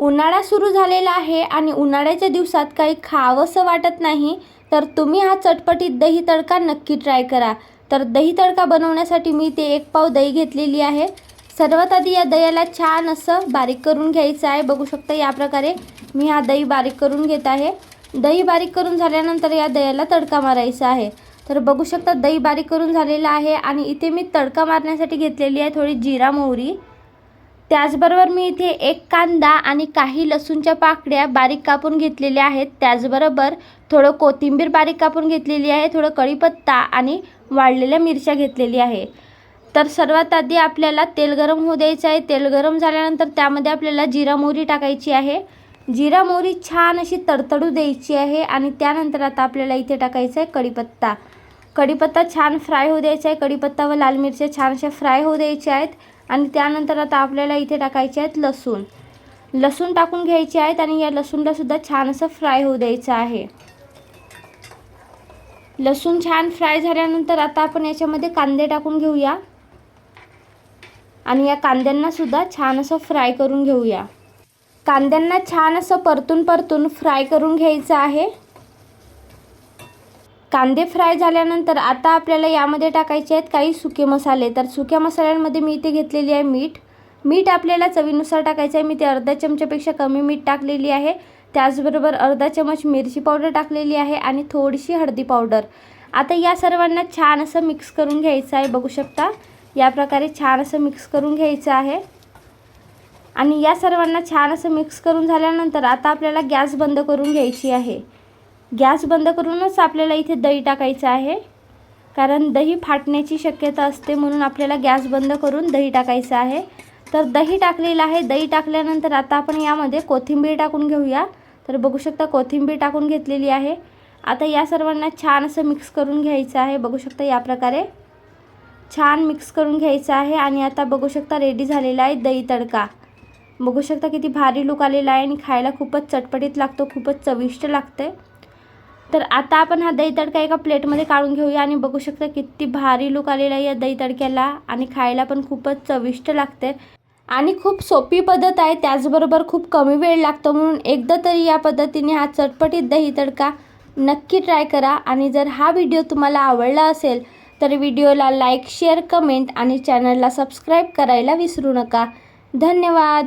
उन्हाळा सुरू झालेला आहे आणि उन्हाळ्याच्या दिवसात काही खावंसं वाटत नाही तर तुम्ही हा चटपटीत दही तडका नक्की ट्राय करा. तर दही तडका बनवण्यासाठी मी ते एक पाव दही घेतलेली आहे. सर्वात आधी या दह्याला छान असं बारीक करून घ्यायचं आहे. बघू शकता या प्रकारे मी हा दही बारीक करून घेत आहे. दही बारीक करून झाल्यानंतर या दह्याला तडका मारायचा आहे. तर बघू शकता दही बारीक करून झालेलं आहे आणि इथे मी तडका मारण्यासाठी घेतलेली आहे थोडी जिरा मोहरी. त्याचबरोबर मी इथे एक कांदा आणि काही लसूणच्या पाकड्या बारीक कापून घेतलेल्या आहेत. त्याचबरोबर थोडं कोथिंबीर बारीक कापून घेतलेली आहे थोडं कढीपत्ता आणि वाळलेल्या मिरच्या घेतलेली आहे. तर सर्वात आधी आपल्याला तेल गरम होऊ द्यायचं आहे. तेल गरम झाल्यानंतर त्यामध्ये आपल्याला जिरा मोहरी टाकायची आहे. जिरा मोहरी छान अशी तडतडू द्यायची आहे आणि त्यानंतर आता आपल्याला इथे टाकायचं आहे कढीपत्ता. कढीपत्ता छान फ्राय होऊ द्यायचा आहे. कढीपत्ता व लाल मिरच्या छान अशा फ्राय होऊ द्यायच्या आहेत. आणि त्यानंतर आता आपल्याला इथे टाकायचे आहेत लसूण. लसूण टाकून घ्यायचे आहेत आणि या लसूणला सुद्धा छान असं फ्राय होऊ द्यायचं आहे. लसूण छान फ्राय झाल्यानंतर आता आपण याच्यामध्ये कांदे टाकून घेऊया. आणि या कांद्यांना सुद्धा छान असं फ्राय करून घेऊया. कांद्यांना छान असं परतून परतून फ्राय करून घ्यायचं आहे. कांदे फ्राय झाल्यानंतर आता आपल्याला यामध्ये टाकायचे आहेत काही सुके मसाले. तर सुक्या मसाल्यांमध्ये मी इथे घेतलेली आहे मीठ. मीठ आपल्याला चवीनुसार टाकायचं आहे. मी ते अर्धा चमच्यापेक्षा कमी मीठ टाकलेली आहे. त्याचबरोबर अर्धा चमच मिरची पावडर टाकलेली आहे आणि थोडीशी हळदी पावडर. आता या सर्वांना छान असं मिक्स करून घ्यायचं आहे. बघू शकता या प्रकारे छान असं मिक्स करून घ्यायचं आहे. आणि या सर्वांना छान असं मिक्स करून झाल्यानंतर आता आपल्याला गॅस बंद करून घ्यायची आहे. गॅस बंद करूनच आपल्याला इथे दही टाकायचं आहे. कारण दही फाटण्याची शक्यता असते म्हणून आपल्याला गॅस बंद करून दही टाकायचं आहे. तर दही टाकलेलं आहे. दही टाकल्यानंतर आता आपण यामध्ये कोथिंबीर टाकून घेऊया. तर बघू शकता कोथिंबीर टाकून घेतलेली आहे. आता या सर्वांना छान असं मिक्स करून घ्यायचं आहे. बघू शकता या प्रकारे. छान मिक्स करून घ्यायचं आहे आणि आता बघू शकता रेडी झालेला आहे दही तडका. बघू शकता किती भारी लुक आलेला आहे आणि खायला खूपच चटपटीत लागतो खूपच चविष्ट लागते तर आता आपण हा दही तडका एका प्लेटमध्ये काढून घेऊया आणि बघू शकता किती भारी लुक आलेला आहे या दही तडक्याला. आणि खायला पण खूपच चविष्ट लागते. आणि खूप सोपी पद्धत आहे. त्याचबरोबर खूप कमी वेळ लागतो. म्हणून एकदा तरी या पद्धतीने हा चटपटीत दही तडका नक्की ट्राय करा. आणि जर हा व्हिडिओ तुम्हाला आवडला असेल तर व्हिडिओला लाईक शेअर कमेंट आणि चॅनलला सबस्क्राईब करायला विसरू नका. धन्यवाद!